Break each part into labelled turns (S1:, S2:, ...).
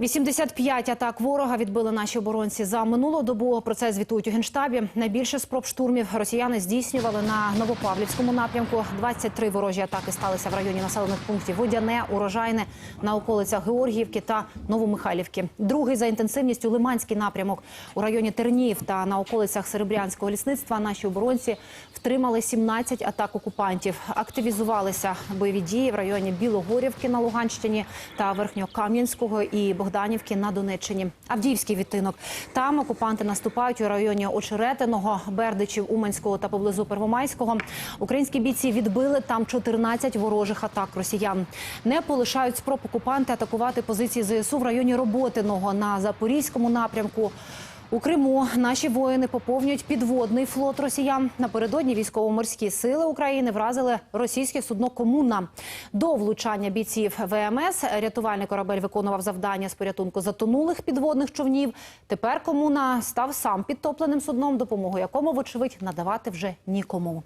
S1: 85 атак ворога відбили наші оборонці за минулу добу. Про це звітують у генштабі. Найбільше спроб штурмів росіяни здійснювали на Новопавлівському напрямку. 23 ворожі атаки сталися в районі населених пунктів Водяне, Урожайне, на околицях Георгіївки та Новомихайлівки. Другий за інтенсивністю Лиманський напрямок у районі Тернів та на околицях Серебрянського лісництва. Наші оборонці втримали 17 атак окупантів. Активізувалися бойові дії в районі Білогорівки на Луганщині та Верхньокам'янського і Богданівки на Донеччині. Авдіївський відтинок. Там окупанти наступають у районі Очеретиного, Бердичів, Уманського та поблизу Первомайського. Українські бійці відбили там 14 ворожих атак росіян. Не полишають спроб окупанти атакувати позиції ЗСУ в районі Роботиного на Запорізькому напрямку. У Криму наші воїни поповнюють підводний флот росіян. Напередодні військово-морські сили України вразили російське судно Комуна. До влучання бійців ВМС рятувальний корабель виконував завдання з порятунку затонулих підводних човнів. Тепер Комуна став сам підтопленим судном, допомогу якому, вочевидь, надавати вже нікому.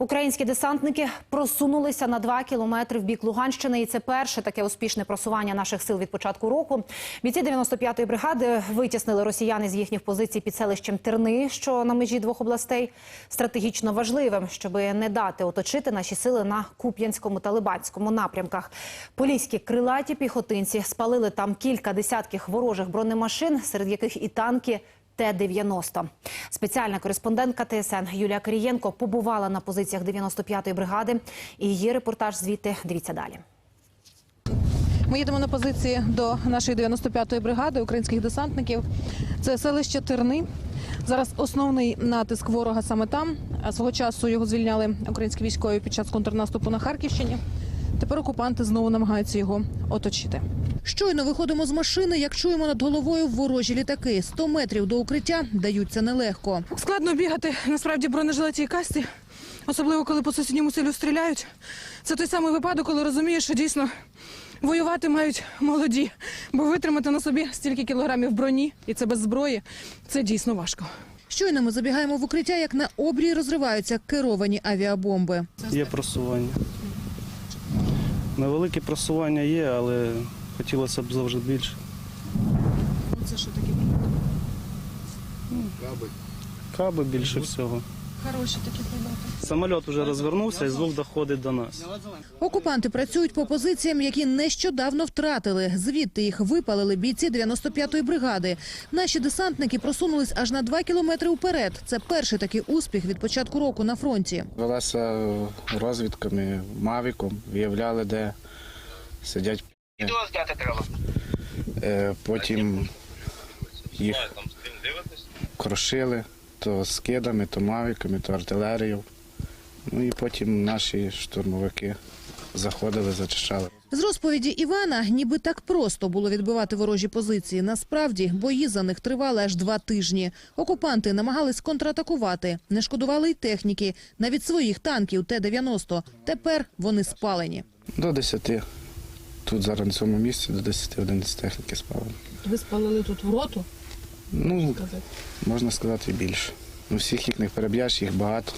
S1: Українські десантники просунулися на два кілометри в бік Луганщини, і це перше таке успішне просування наших сил від початку року. Бійці 95-ї бригади витіснили росіяни з їхніх позицій під селищем Терни, що на межі двох областей. Стратегічно важливим, щоб не дати оточити наші сили на Куп'янському та Либанському напрямках. Поліські крилаті піхотинці спалили там кілька десятків ворожих бронемашин, серед яких і танки. Т-90. Спеціальна кореспондентка ТСН Юлія Кирієнко побувала на позиціях 95-ї бригади. І її репортаж звідти дивіться далі.
S2: Ми їдемо на позиції до нашої 95-ї бригади українських десантників. Це селище Терни. Зараз основний натиск ворога саме там. Свого часу його звільняли українські військові під час контрнаступу на Харківщині. Тепер окупанти знову намагаються його оточити. Щойно виходимо з машини, як чуємо над головою ворожі літаки. 100 метрів до укриття даються нелегко. Складно бігати насправді бронежилеті і касті, особливо коли по сусідньому селю стріляють. Це той самий випадок, коли розумієш, що дійсно воювати мають молоді, бо витримати на собі стільки кілограмів броні, і це без зброї, це дійсно важко. Щойно ми забігаємо в укриття, як на обрії розриваються керовані авіабомби.
S3: Є просування. Невелике просування є, але хотілося б завжди більше.
S2: Це що таке?
S3: Каби Каби більше всього.
S2: Хороші такі прильоти.
S3: Самоліт вже розвернувся і звук доходить до нас.
S2: Окупанти працюють по позиціям, які нещодавно втратили. Звідти їх випалили бійці 95-ї бригади. Наші десантники просунулись аж на два кілометри уперед. Це перший такий успіх від початку року на фронті.
S4: Велася розвідками, мавіком, виявляли, де сидять.
S5: Відео зняти треба.
S4: Е, Потім їх крошили то скидами, то мавіками, то артилерією. Ну і потім наші штурмовики заходили, зачищали.
S2: З розповіді Івана, ніби так просто було відбивати ворожі позиції. Насправді бої за них тривали аж два тижні. Окупанти намагались контратакувати, не шкодували й техніки, навіть своїх танків Т-90. Тепер вони спалені.
S4: До 10. Тут зараз на цьому місці до 10 одиниць техніки спали.
S2: Ви спалили тут в роту?
S4: Ну, можна сказати, і більше. Ну, всіх їх не переб'єш, їх багато,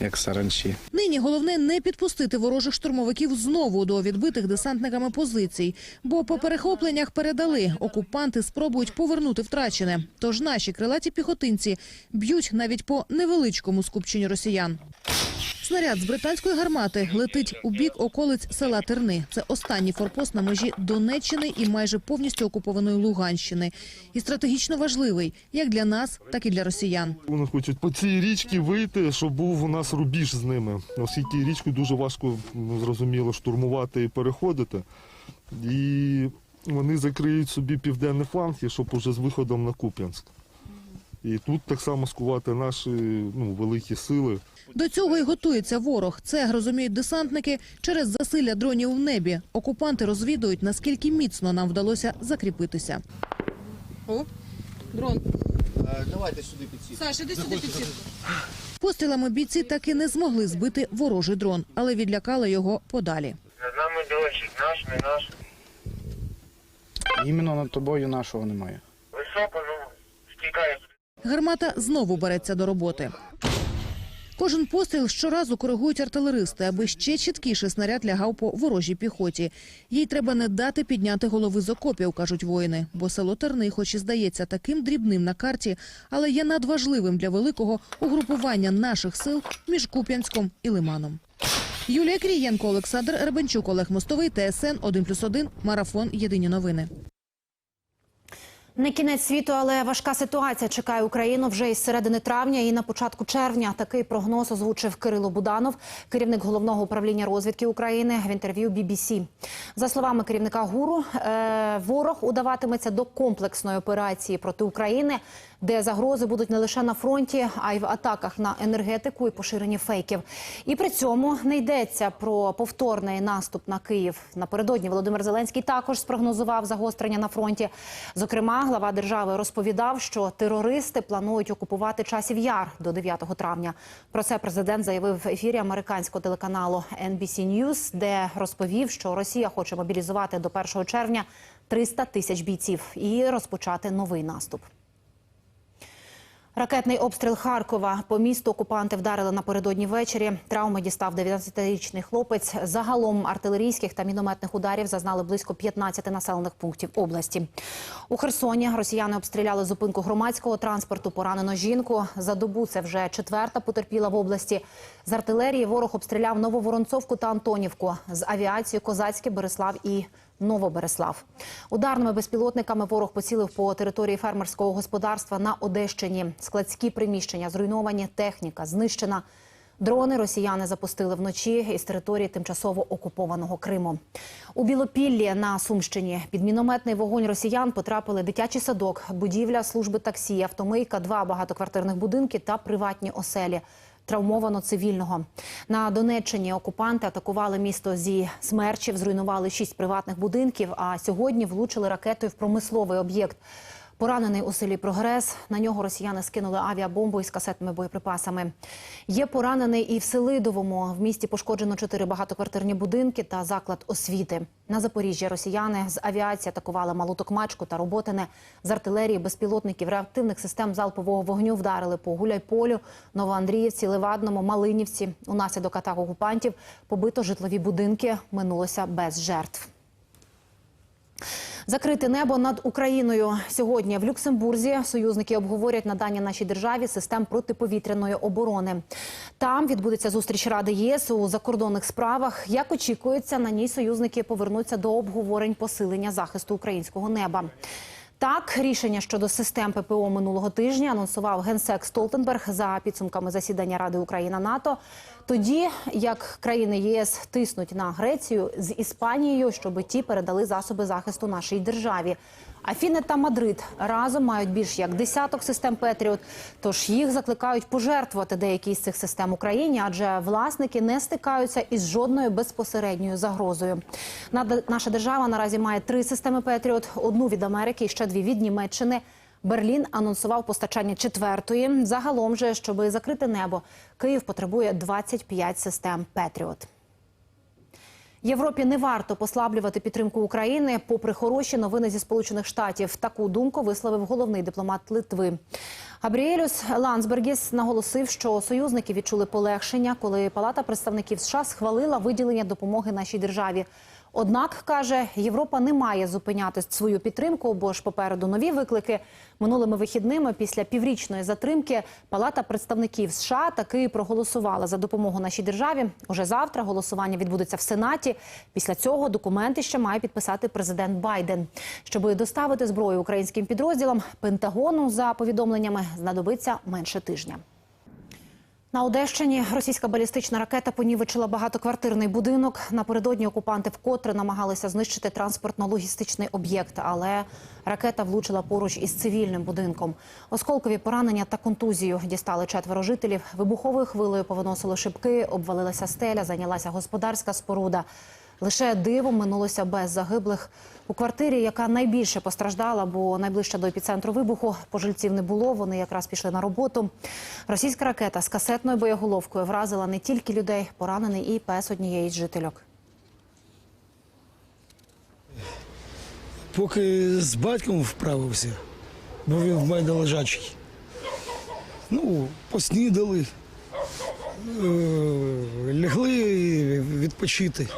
S4: як саранчі.
S2: Нині головне не підпустити ворожих штурмовиків знову до відбитих десантниками позицій, бо по перехопленнях передали окупанти спробують повернути втрачене. Тож наші крилаті піхотинці б'ють навіть по невеличкому скупченню росіян. Снаряд з британської гармати летить у бік околиць села Терни. Це останній форпост на межі Донеччини і майже повністю окупованої Луганщини. І стратегічно важливий як для нас, так і для росіян.
S6: Вони хочуть по цій річці вийти, щоб був у нас рубіж з ними. Оскільки річку дуже важко зрозуміло штурмувати і переходити. І вони закриють собі південний фланг, щоб уже з виходом на Куп'янськ. І тут так само скувати наші ну, великі сили.
S2: До цього і готується ворог. Це розуміють десантники через засилля дронів в небі. Окупанти розвідують, наскільки міцно нам вдалося закріпитися. О, дрон. Давайте сюди підсітку. Саш, іди сюди підсітку. Пострілами бійці таки не змогли збити ворожий дрон, але відлякали його подалі.
S5: Над нами дощик, наш, не наш.
S4: Іменно над тобою нашого немає.
S5: Високо, ну, стікає.
S2: Гармата знову береться до роботи. Кожен постріл щоразу коригують артилеристи, аби ще чіткіше снаряд лягав по ворожій піхоті. Їй треба не дати підняти голови з окопів, кажуть воїни. Бо село Терни, хоч і здається таким дрібним на карті, але є надважливим для великого угрупування наших сил між Куп'янськом і Лиманом. Юлія Крієнко, Олександр Ребенчук, Олег Мостовий, ТСН 1+,1, Марафон. Єдині новини.
S1: Не кінець світу, але важка ситуація чекає Україну вже із середини травня і на початку червня. Такий прогноз озвучив Кирило Буданов, керівник головного управління розвідки України в інтерв'ю BBC. За словами керівника ГУРу, е, ворог удаватиметься до комплексної операції проти України, де загрози будуть не лише на фронті, а й в атаках на енергетику і поширенні фейків. І при цьому не йдеться про повторний наступ на Київ. Напередодні Володимир Зеленський також спрогнозував загострення на фронті. Зокрема, глава держави розповідав, що терористи планують окупувати часів яр до 9 травня. Про це президент заявив в ефірі американського телеканалу NBC News, де розповів, що Росія хоче мобілізувати до 1 червня 300 тисяч бійців і розпочати новий наступ. Ракетний обстріл Харкова по місту окупанти вдарили напередодні ввечері. Травми дістав 19-річний хлопець. Загалом артилерійських та мінометних ударів зазнали близько 15 населених пунктів області. У Херсоні росіяни обстріляли зупинку громадського транспорту. Поранено жінку. За добу це вже четверта потерпіла в області. З артилерії ворог обстріляв Нововоронцовку та Антонівку. З авіації Козацьке, Береслав і Новобереслав. Ударними безпілотниками ворог поцілив по території фермерського господарства на Одещині. Складські приміщення зруйновані, техніка знищена. Дрони росіяни запустили вночі із території тимчасово окупованого Криму. У Білопіллі на Сумщині під мінометний вогонь росіян потрапили дитячий садок, будівля служби таксі, автомийка, два багатоквартирних будинки та приватні оселі. Травмовано цивільного на Донеччині. Окупанти атакували місто зі смерчів, зруйнували шість приватних будинків. А сьогодні влучили ракетою в промисловий об'єкт. Поранений у селі Прогрес. На нього росіяни скинули авіабомбу із касетними боєприпасами. Є поранений і в Селидовому. В місті пошкоджено чотири багатоквартирні будинки та заклад освіти. На Запоріжжі росіяни з авіації атакували Малу Токмачку та Роботине. З артилерії, безпілотників, реактивних систем залпового вогню вдарили по Гуляйполю, Новоандріївці, Левадному, Малинівці. Унаслідок атак окупантів побито житлові будинки. Минулося без жертв. Закрити небо над Україною сьогодні в Люксембурзі. Союзники обговорять надання нашій державі систем протиповітряної оборони. Там відбудеться зустріч Ради ЄС у закордонних справах. Як очікується, на ній союзники повернуться до обговорень посилення захисту українського неба. Так, рішення щодо систем ППО минулого тижня анонсував генсек Столтенберг за підсумками засідання Ради Україна НАТО. Тоді як країни ЄС тиснуть на Грецію з Іспанією, щоб ті передали засоби захисту нашій державі. Афіни та Мадрид разом мають більш як десяток систем Петріот. Тож їх закликають пожертвувати деякі з цих систем Україні, адже власники не стикаються із жодною безпосередньою загрозою. Наша держава наразі має три системи Петріот: одну від Америки і ще дві від Німеччини. Берлін анонсував постачання четвертої. Загалом же, щоб закрити небо, Київ потребує 25 систем Петріот. Європі не варто послаблювати підтримку України, попри хороші новини зі Сполучених Штатів. Таку думку висловив головний дипломат Литви. Габріелюс Лансбергіс наголосив, що союзники відчули полегшення, коли Палата представників США схвалила виділення допомоги нашій державі. Однак каже, Європа не має зупиняти свою підтримку, бо ж попереду нові виклики. Минулими вихідними, після піврічної затримки, Палата представників США таки проголосувала за допомогу нашій державі. Уже завтра голосування відбудеться в Сенаті. Після цього документи ще має підписати президент Байден. Щоб доставити зброю українським підрозділам, Пентагону за повідомленнями знадобиться менше тижня. На Одещині російська балістична ракета понівечила багатоквартирний будинок. Напередодні окупанти вкотре намагалися знищити транспортно-логістичний об'єкт, але ракета влучила поруч із цивільним будинком. Осколкові поранення та контузію дістали четверо жителів. Вибуховою хвилею повиносили шибки, обвалилася стеля, зайнялася господарська споруда. Лише дивом минулося без загиблих. У квартирі, яка найбільше постраждала, бо найближче до епіцентру вибуху пожильців не було. Вони якраз пішли на роботу. Російська ракета з касетною боєголовкою вразила не тільки людей, поранений і пес однієї з жительок.
S7: Поки з батьком вправився, бо він в мене лежачий. Ну, поснідали, е, лягли відпочити.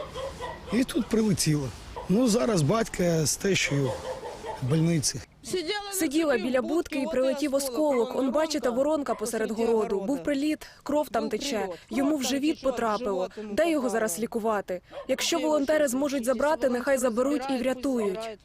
S7: І тут прилетіло. Ну, зараз батька з тещою в больниці.
S8: Сиділа біля будки і прилетів осколок. Он бачите, воронка посеред городу. Був приліт, кров там тече. Йому в живіт потрапило. Де його зараз лікувати? Якщо волонтери зможуть забрати, нехай заберуть і врятують.